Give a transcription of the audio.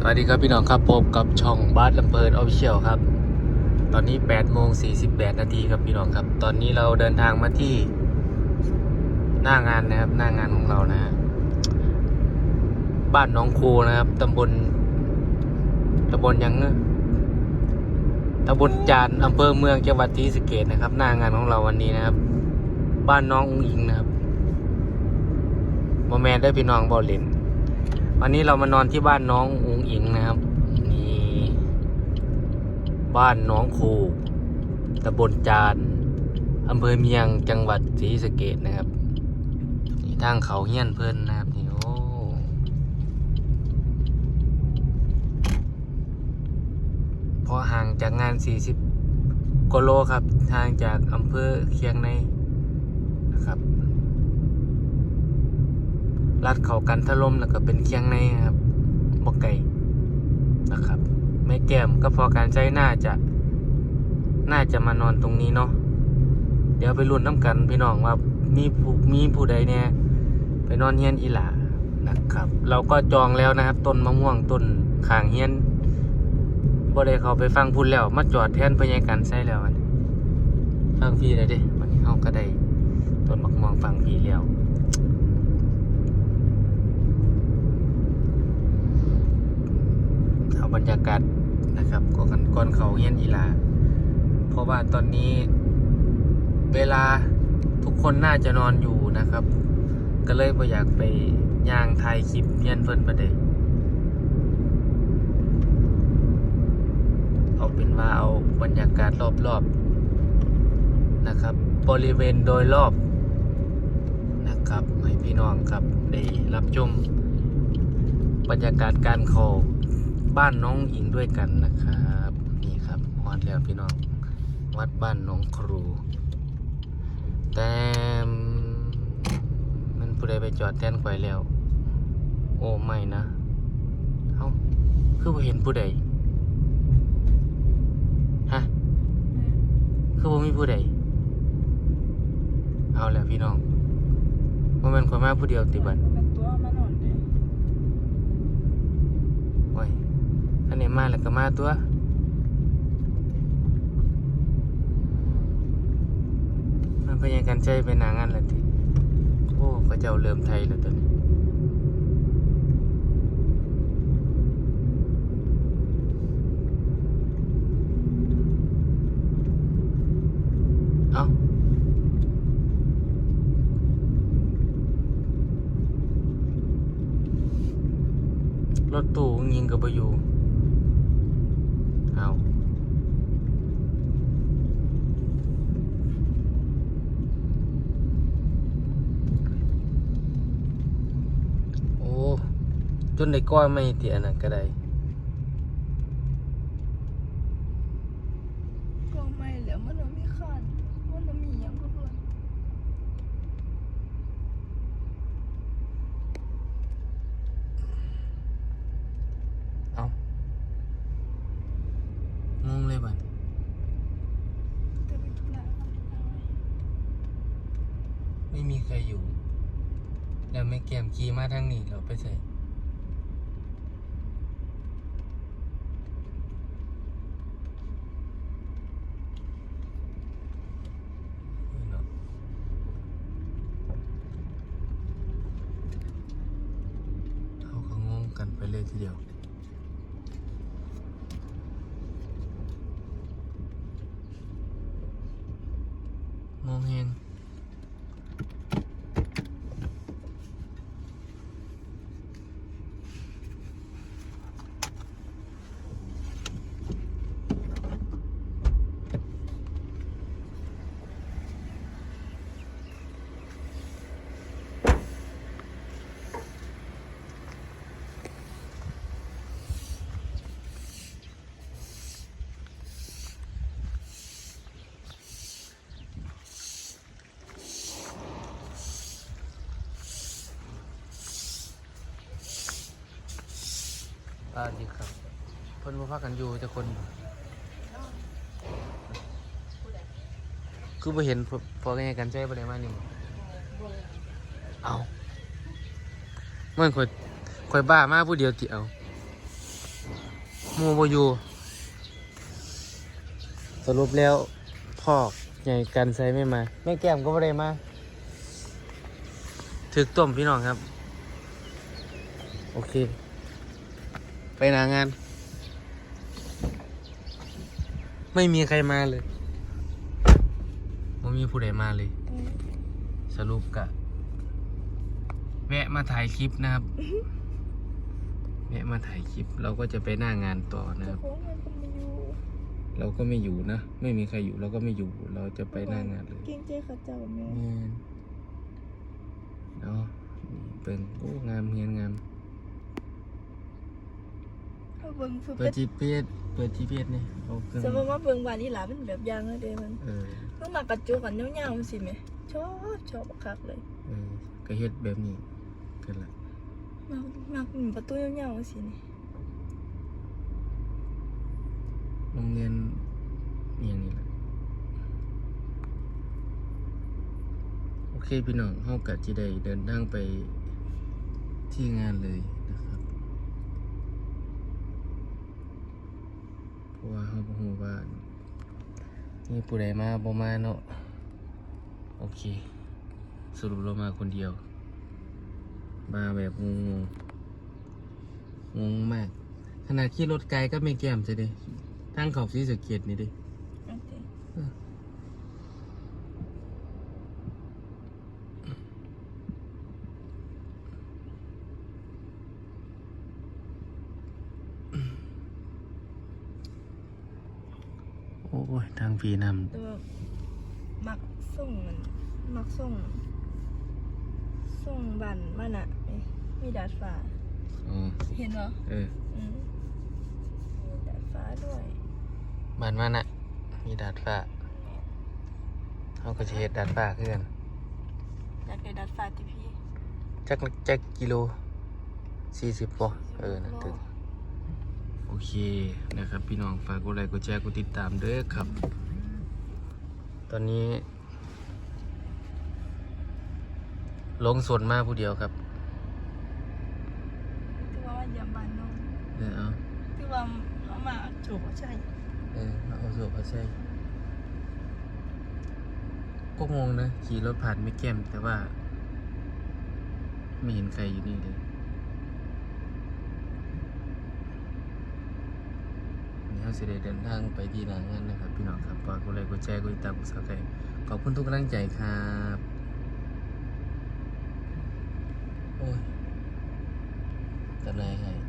สวัสดีครับพี่น้องครับพบกับช่องบาสลำเพลินออฟฟิเชียลครับ ตอนนี้8โมง48 นาทีครับพี่น้องครับ ตอนนี้เราเดินทางมาที่ หน้างานนะครับ หน้างานของเรานะบ้านหน้องคูนะครับตำบลตำบลยังเนอะตำบลจานอำเภอเมืองจังหวัดศรีสะเกษนะครับ หน้างานของเราวันนี้นะครับ บ้านน้องอุ้งอิงนะครับโมแมนได้พี่น้องบอลเลนวันนี้เรามานอนที่บ้านน้องอุง อิงนะครับนี่บ้านน้องคูตำบลจานอำเภอเมียงจังหวัดศรีสะเกษนะครับนี่ทางเขาเฮี้ยนเพิ่นนะครับนี่โอ้พอห่างจากงาน 40กิโลครับ ทางจากอำเภอเคียงในนะครับลัดเขากันทะลมแล้วก็เป็นเคียงในครับบกไก่ นะครับแม่แก้มก็พอการใจน่าจะ น่าจะมานอนตรงนี้เนาะเดี๋ยวไปรุ่นน้ำกันพี่น้องว่ามีผู้มีผู้ใดเนี่ยไปนอนเฮียนอีหลานะครับ เราก็จองแล้วนะครับต้นมะม่วงต้นขางเฮียนบ่ได้เขาไปฟังพูดแล้ว มาจอดแทนพญาการใส่แล้วฟังพี่เลยดิวันนี้เขาก็ได้ต้นมะม่วงฟังพี่แล้ว เอา บรรยากาศนะครับก่อนก่อนเขาเฮียนอีลา เพราะว่าตอนนี้เวลาทุกคนน่าจะนอนอยู่นะครับ ก็เลยบ่อยากไปย่างถ่ายคลิปเฮียนเพิ่นประเดยเอาเป็นว่าเอาบรรยากาศรอบๆนะครับ บริเวณโดยรอบนะครับให้พี่น้องครับได้รับชมบรรยากาศการเขา บ้านน้องอิงด้วยกันนะครับนี่ครับฮอดแล้วพี่น้องวัดบ้านน้องครู แต่มันผู้ใดไปจอดแทนข่อยแล้ว โอ้ไม่นะเอ้าคือบ่เห็นผู้ใดฮะคือบ่มีผู้ใดเอาแล้วพี่น้องว่ามันข่อยมาผู้เดียวติบัน เป็นตัวมานอนเด้ โอ้ยอั นนี้มาแล้วก็มาตัวมันเป็นยังกันใจไปหนางานละทีโอ้เขาเจ้าเริ่มไทยแล้วตัวนี้เอารถตู้ยิงกับไปอยู่ เอาโอ้ จนได้ก้อยไม่เตียนะก็ได้ก็ไม่แล้วมันบ่มีคันมันบ่มีหยังก็เพิ่นเอางงเลยบัดแต่ไปธุระเอาธุระไว้ไม่มีใครอยู่ แล้วไม่เกมขี่มาทางนี้เราไปใส่เนาะเขาก็งงกันไปเลย ทีเดียวงงเห็น สวัสดีครับเพิ่นบ่พากันอยู่แต่คน คือบ่เห็นพอพอกันยังกันใจบ่ได้มานี่บ่เอามันข่อยข่อยบ้ามาผู้เดียวติเอาหมูบอยู่สรุปแล้วพ่อใหญ่กันใส่ไม่มาแม่แก้มก็ไม่ได้มาถึกต้มพี่น้องครับ โอเค ไปหนางาน ไม่มีใครมาเลยไม่มีผู้ใดมาเลย สรุปกะ แวะมาถ่ายคลิปนะครับ แวะมาถ่ายคลิป เราก็จะไปหน้างานต่อนะคเจ้ารับของเงินก็ไม่อยู่เราก็ไม่อยู่นะ ไม่มีใครอยู่เราก็ไม่อยู่ เราจะไปหน้างานเลยเก่งใจเขาเจ้าแม่แม่นเนาะนี่เป็นโอ้งามเฮียนงาม เอาเบิ่งฝึกเปิดจีเปียเปิดจีเปียนี่เอาเครื่องจะมาว่าเบิ่งบ้านอีหลาเป็นแบบอย่างเลยเด้มันเออต้องมากระจุกกันยาวๆสิแม่ชอบชอบบักคักเลยเออก็เฮ็ดแบบนี้กันละมากมากประตูยาวๆสินี่โรงเรียนอหย่างนี้แหละโอเคพี่น้องเฮากะจิได้เดินทางไปที่งานเลยนะค ราะว่าเขาบ่ฮู้ว่ามีผู้ใดมาบ่มาเนาะโอเค สรุปเรามาคนเดียว มาแบบงงงงมาก ขนาดขี่รถไกลก็ไม่แก้มจะดิทั้งเขาสีสเกียดนี่ดิ โอเค อ้ยทางพีนแต่ว่ามักส่งมันมักส่งส่งบันมันอะนี่มีดาดฟ้าำอ๋อเห็นเหรอเอออืมมีดาดฟ้าด้วยบ้านมันอะมีดาดฟ้าเขาก็จะเฮ็ดดาดฟ้าเพื่อนอยากได้ดาดฟ้าที่พี่จักจักกิโลสี่สิบปะเออนะถึง โอเคนะครับพี่น้องฝากกดไลค์กดแชร์กดติดตามเด้อครับ ตอนนี้ ลงสวนมาผู้เดียวครับที่ว่าเยี่ยมบ้านน้องเออเอาที่ว่าเอามาโฉบใช่เออมาเอาสูบเอาใช่ก็งงนะ ขี่รถผ่านไม่แก้มแต่ว่า ไม่เห็นใครอยู่นี่เลยวันนี้ เราจะได้เดินทางไปที่หนางานนะครับ พี่น้องครับฝากกดไลค์กดแชร์กดติดตามกดซับสไครต์ขอบคุณทุกกำลังใจครับโอ้ยจำไรให้